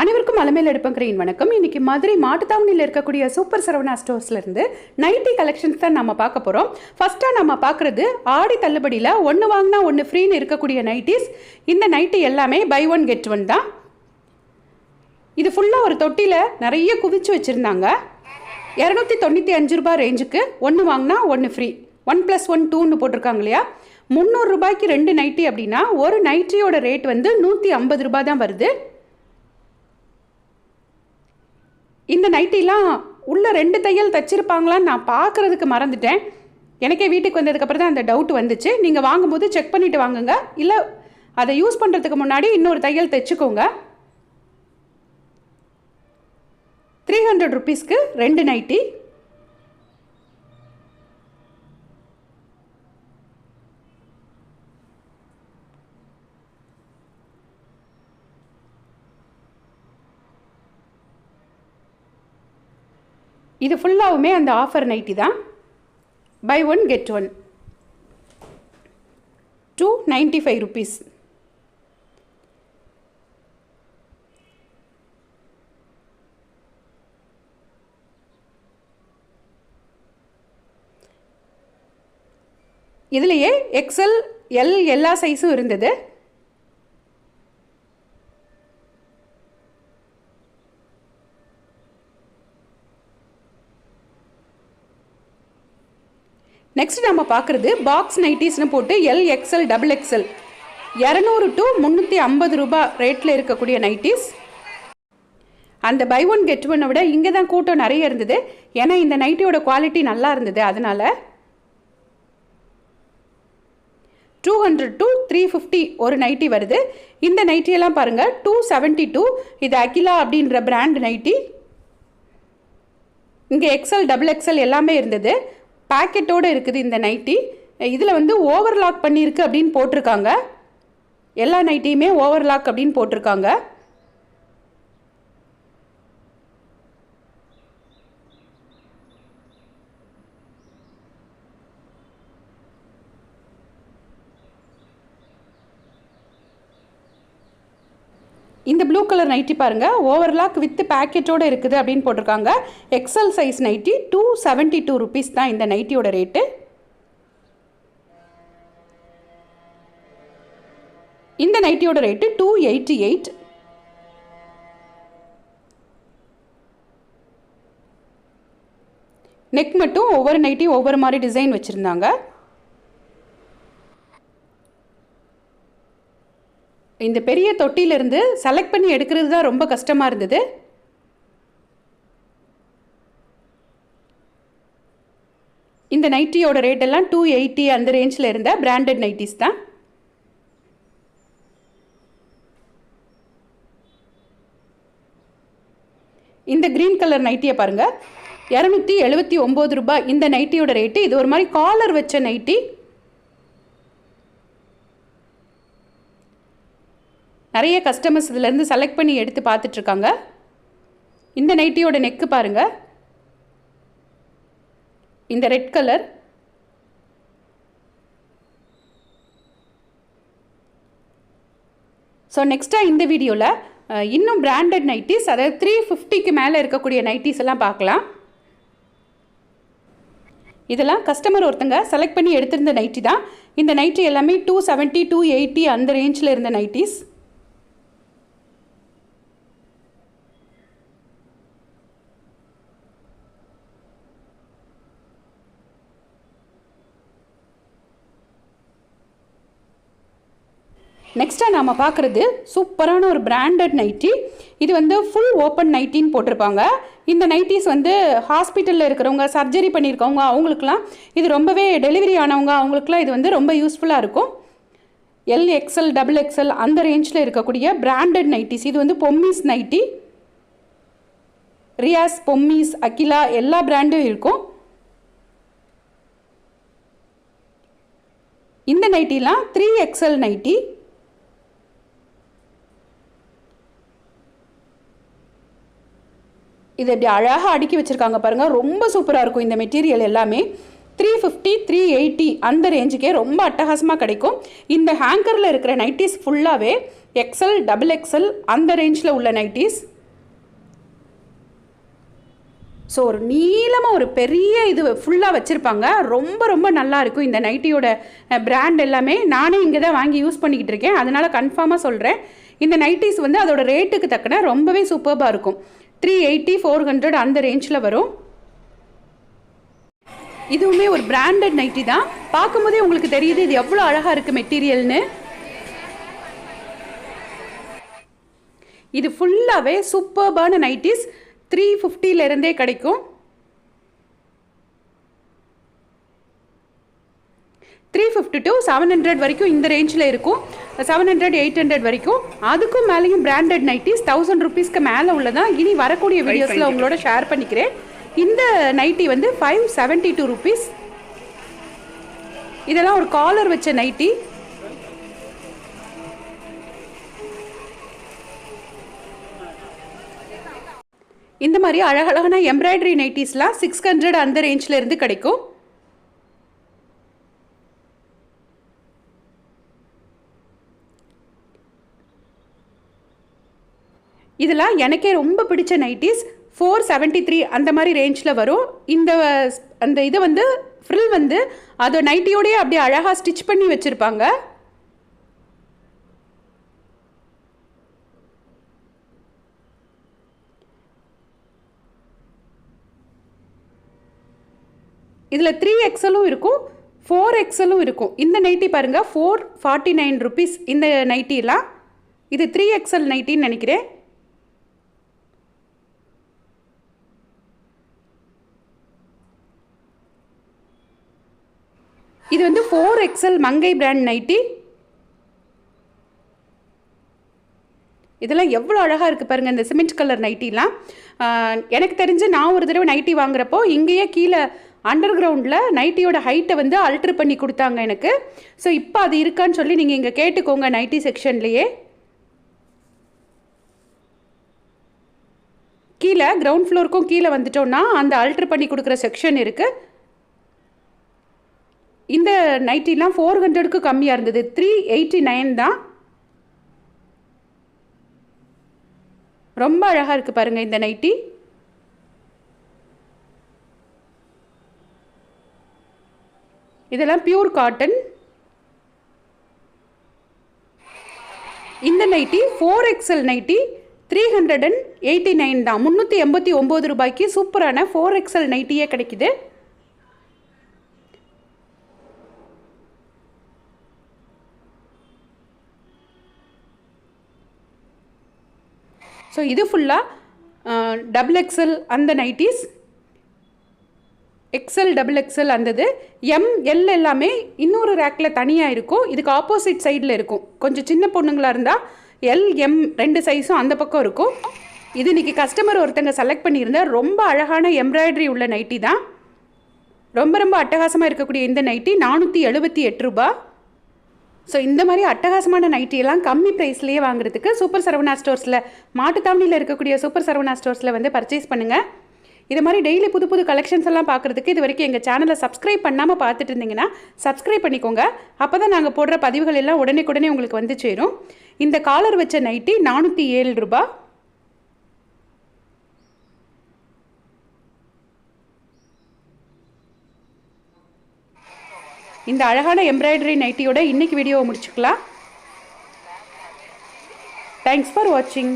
அனைவருக்கும் அலமேல் எடுப்பங்கிறேன் வணக்கம். இன்னைக்கு மதுரை மாட்டுத்தாவணியில் இருக்கக்கூடிய சூப்பர் சரவணா ஸ்டோர்ஸ்லேருந்து நைட்டி கலெக்ஷன்ஸ் தான் நம்ம பார்க்க போகிறோம் ஃபஸ்ட்டாக நம்ம பார்க்குறது ஆடி தள்ளுபடியில் ஒன்று வாங்கினா ஒன்று ஃப்ரீன்னு இருக்கக்கூடிய நைட்டிஸ். இந்த நைட்டி எல்லாமே பை ஒன் கெட் ஒன் தான். இது ஃபுல்லாக ஒரு தொட்டியில் நிறைய குவிச்சு வச்சுருந்தாங்க. இரநூத்தி தொண்ணூற்றி அஞ்சு ரூபாய் ரேஞ்சுக்கு ஒன்று வாங்கினா ஒன்று ஃப்ரீ ஒன் ப்ளஸ் ஒன் டூன்னு போட்டிருக்காங்க இல்லையா? முந்நூறு ரூபாய்க்கு ரெண்டு நைட்டி அப்படின்னா ஒரு நைட்டியோட ரேட் வந்து நூற்றி ஐம்பது ரூபாய் தான் வருது. இந்த நைட்டிலாம் உள்ள ரெண்டு தையல் தைச்சிருப்பாங்களான்னு நான் பார்க்குறதுக்கு மறந்துட்டேன். எனக்கே வீட்டுக்கு வந்ததுக்கப்புறம் தான் அந்த டவுட் வந்துச்சு. நீங்கள் வாங்கும்போது செக் பண்ணிவிட்டு வாங்குங்க. இல்லை அதை யூஸ் பண்ணுறதுக்கு முன்னாடி இன்னொரு தையல் தைச்சிக்கோங்க. த்ரீ ஹண்ட்ரட் ருபீஸ்க்கு ரெண்டு நைட்டி. இது ஃபுல்லாகவுமே அந்த ஆஃபர் நைட்டி தான். Buy one get one two ninety five rupees இதுலேயே எக்ஸல் எல் எல்லா சைஸும் இருந்தது. நெக்ஸ்ட் நம்ம பார்க்குறது பாக்ஸ் நைட்டிஸ்னு போட்டு எல் எக்ஸ்எல் டபுள் எக்ஸ்எல் இரநூறு டு முந்நூற்றி ஐம்பது ரூபாய் ரேட்டில் இருக்கக்கூடிய நைட்டிஸ் அந்த பை ஒன் கெட் ஒன்னை விட இங்கே தான் கூட்டம் நிறைய இருந்தது. ஏன்னா இந்த நைட்டியோட குவாலிட்டி நல்லா இருந்தது. அதனால் two hundred to three fifty ஒரு நைட்டி வருது. இந்த நைட்டியெல்லாம் பாருங்கள் டூ செவன்ட்டி டூ இது அகிலா அப்படின்ற பிராண்ட் நைட்டி இங்கே எக்ஸல் டபுள் எக்ஸல் எல்லாமே இருந்தது. பேக்கெட்டோடு இருக்குது இந்த நைட்டி. இதில் வந்து ஓவர்லாக் பண்ணியிருக்கு அப்படின்னு போட்டிருக்காங்க. எல்லா நைட்டியுமே ஓவர்லாக் அப்படின்னு போட்டிருக்காங்க. இந்த ப்ளூ கலர் நைட்டி பாருங்கள் ஓவர்லாக் வித் பேக்கெட்டோடு இருக்குது அப்படின்னு போட்டிருக்காங்க. XL size nighty two seventy two rupees தான் இந்த நைட்டியோட ரேட்டு இந்த நைட்டியோட rate two eighty eight neck மட்டும் ஒவ்வொரு நைட்டியும் ஒவ்வொரு மாதிரி டிசைன் வச்சுருந்தாங்க. இந்த பெரிய தொட்டியிலிருந்து செலக்ட் பண்ணி எடுக்கிறது தான் ரொம்ப கஷ்டமாக இருந்தது. இந்த நைட்டியோட ரேட் எல்லாம் டூ எயிட்டி அந்த ரேஞ்சில் இருந்த பிராண்டட் நைட்டிஸ் தான். இந்த க்ரீன் கலர் நைட்டியை பாருங்கள் இரநூத்தி எழுபத்தி ஒம்பது ரூபாய் இந்த நைட்டியோட ரேட்டு இது ஒரு மாதிரி காலர் வச்ச நைட்டி நிறைய கஸ்டமர்ஸ் இதிலேருந்து செலக்ட் பண்ணி எடுத்து பார்த்துட்ருக்காங்க. இந்த நைட்டியோட நெக்கு பாருங்கள் இந்த ரெட் கலர் ஸோ நெக்ஸ்ட்டாக இந்த வீடியோவில் இன்னும் பிராண்டட் நைட்டிஸ் அதாவது த்ரீ ஃபிஃப்டிக்கு மேலே இருக்கக்கூடிய நைட்டிஸ் எல்லாம் பார்க்கலாம். இதெல்லாம் கஸ்டமர் ஒருத்தங்க செலக்ட் பண்ணி எடுத்திருந்த நைட்டி தான். இந்த நைட்டி எல்லாமே டூ செவன்ட்டி டூ எயிட்டி அந்த ரேஞ்சில் இருந்த நைட்டிஸ் நெக்ஸ்ட்டாக நாம் பார்க்குறது சூப்பரான ஒரு பிராண்டட் நைட்டி இது வந்து ஃபுல் ஓப்பன் நைட்டின்னு போட்டிருப்பாங்க. இந்த நைட்டிஸ் வந்து ஹாஸ்பிட்டலில் இருக்கிறவங்க சர்ஜரி பண்ணியிருக்கவங்க அவங்களுக்குலாம் இது ரொம்பவே டெலிவரி ஆனவங்க அவங்களுக்குலாம் இது வந்து ரொம்ப யூஸ்ஃபுல்லாக இருக்கும். எல் எக்ஸ்எல் டபுள் எக்ஸ்எல் அந்த ரேஞ்சில் இருக்கக்கூடிய பிராண்டட் நைட்டிஸ் இது வந்து பொம்மிஸ் நைட்டி ரியாஸ் பொம்மிஸ் அகிலா எல்லா பிராண்டும் இருக்கும். இந்த நைட்டிலாம் த்ரீ எக்ஸ்எல் நைட்டி இது இப்படி அழகாக அடுக்கி வச்சுருக்காங்க பாருங்கள் ரொம்ப சூப்பராக இருக்கும் இந்த மெட்டீரியல் எல்லாமே. த்ரீ ஃபிஃப்டி த்ரீ எயிட்டி அந்த ரேஞ்சுக்கே ரொம்ப அட்டகாசமாக கிடைக்கும். இந்த ஹேங்கரில் இருக்கிற நைட்டிஸ் ஃபுல்லாகவே எக்ஸல் டபுள் எக்ஸல் அந்த ரேஞ்சில் உள்ள நைட்டிஸ். ஸோ ஒரு நீளமாக ஒரு பெரிய இது ஃபுல்லாக வச்சுருப்பாங்க. ரொம்ப ரொம்ப நல்லா இருக்கும் இந்த நைட்டியோட பிராண்ட் எல்லாமே. நானே இங்கே தான் வாங்கி யூஸ் பண்ணிக்கிட்டு இருக்கேன். அதனால் கன்ஃபார்மாக சொல்கிறேன் இந்த நைட்டிஸ் வந்து அதோட ரேட்டுக்கு தக்கன ரொம்பவே சூப்பர்பாக இருக்கும். த்ரீ எயிட்டி ஃபோர் ஹண்ட்ரட் அந்த ரேஞ்சில் வரும். இதுவுமே ஒரு பிராண்டட் நைட்டி தான். பார்க்கும்போதே உங்களுக்கு தெரியுது இது எவ்வளோ அழகாக இருக்குது மெட்டீரியல்னு இது ஃபுல்லாகவே சூப்பர்பான நைட்டிஸ் த்ரீ ஃபிஃப்டியிலேருந்தே கிடைக்கும். Three fifty to seven hundred வரைக்கும் இந்த ரேஞ்சில் இருக்கும். செவன் ஹண்ட்ரட் எயிட் ஹண்ட்ரட் வரைக்கும். அதுக்கும் மேலேயும் பிராண்டட் நைட்டிஸ் தௌசண்ட் ருபீஸ்க்கு மேலே உள்ளதான். இனி வரக்கூடிய வீடியோஸில் உங்களோட ஷேர் பண்ணிக்கிறேன். இந்த நைட்டி வந்து ஃபைவ் செவன்ட்டி டூ ருபீஸ் இதெல்லாம் ஒரு காலர் வச்ச நைட்டி இந்த மாதிரி அழகழகான எம்ப்ராய்டரி நைட்டிஸ்லாம் சிக்ஸ் ஹண்ட்ரட் அந்த ரேஞ்சில் இருந்து கிடைக்கும். இதெல்லாம் எனக்கே ரொம்ப பிடிச்ச நைட்டிஸ் ஃபோர் செவன்ட்டி த்ரீ அந்த மாதிரி ரேஞ்சில் வரும். இந்த அந்த இது வந்து ஃப்ரில் வந்து அதை நைட்டியோடய அப்படியே அழகாக ஸ்டிச் பண்ணி வச்சுருப்பாங்க. இதில் த்ரீ எக்ஸலும் இருக்கும் ஃபோர் எக்ஸலும் இருக்கும். இந்த நைட்டி பாருங்கள் ஃபோர் ஃபார்ட்டி நைன் ருபீஸ் இந்த நைட்டிலாம் இது த்ரீ எக்ஸல் நைட்டின்னு நினைக்கிறேன். இது வந்து four XL Mangai brand nighty இதெல்லாம் எவ்வளோ அழகாக இருக்குது பாருங்கள் இந்த சிமெண்ட் கலர் நைட்டிலாம் எனக்கு தெரிஞ்சு நான் ஒரு தடவை நைட்டி வாங்குறப்போ இங்கேயே கீழே அண்டர் கிரவுண்டில் நைட்டியோட ஹைட்டை வந்து அல்ட்ரு பண்ணி கொடுத்தாங்க எனக்கு. ஸோ இப்போ அது இருக்கான்னு சொல்லி நீங்கள் இங்கே கேட்டுக்கோங்க நைட்டி செக்ஷன்லேயே கீழே கிரவுண்ட் ஃப்ளோருக்கும் கீழே வந்துட்டோன்னா அந்த அல்ட்ரு பண்ணி கொடுக்குற செக்ஷன் இருக்குது இந்த நைட்டிலாம் ஃபோர் ஹண்ட்ரடுக்கு கம்மியாக இருந்தது. த்ரீ எயிட்டி நைன் தான். ரொம்ப அழகாக இருக்குது பாருங்கள் இந்த நைட்டி. இதெல்லாம் பியூர் காட்டன் இந்த nighty four XL nighty three hundred and eighty nine தான். முந்நூற்றி எண்பத்தி ஒம்பது ரூபாய்க்கு சூப்பரான ஃபோர் எக்ஸல் நைட்டியே கிடைக்குது. ஸோ இது ஃபுல்லாக டபுள் எக்ஸல் அந்த நைட்டிஸ் எக்ஸல் டபுள் எக்ஸல் அந்தது எம் எல் எல்லாமே இன்னொரு ரேக்கில் தனியாக இருக்கும். இதுக்கு ஆப்போசிட் சைடில் இருக்கும். கொஞ்சம் சின்ன பொண்ணுங்களாக இருந்தால் எல் எம் ரெண்டு சைஸும் அந்த பக்கம் இருக்கும். இது இன்றைக்கி கஸ்டமர் ஒருத்தங்க செலக்ட் பண்ணியிருந்தேன் ரொம்ப அழகான எம்ப்ராய்டரி உள்ள நைட்டி தான். ரொம்ப ரொம்ப அட்டகாசமாக இருக்கக்கூடிய இந்த நைட்டி நானூற்றி எழுபத்தி எட்டு ரூபா ஸோ இந்த மாதிரி அட்டகாசமான நைட்டியெல்லாம் கம்மி ப்ரைஸ்லேயே வாங்குறதுக்கு சூப்பர் சரவணா ஸ்டோர்ஸில் மாட்டுத்தாவணியில் இருக்கக்கூடிய சூப்பர் சரவணா ஸ்டோர்ஸில் வந்து பர்ச்சேஸ் பண்ணுங்கள் இது மாதிரி டெய்லி புது புது கலெக்ஷன்ஸ் எல்லாம் பார்க்குறதுக்கு இது வரைக்கும் எங்கள் சேனலை சப்ஸ்கிரைப் பண்ணாமல் பார்த்துட்டு இருந்தீங்கன்னா சப்ஸ்கிரைப் பண்ணிக்கோங்க. அப்போ தான் நாங்கள் போடுற பதிவுகள் எல்லாம் உடனே உங்களுக்கு வந்து சேரும். இந்த காலர் வச்ச நைட்டி நானூற்றி ஏழு ரூபாய் இந்த அழகான எம்ப்ராய்டரி நைட்டியோட இன்னைக்கு வீடியோவை முடிச்சுக்கலாம். தேங்க்ஸ் ஃபார் வாட்சிங்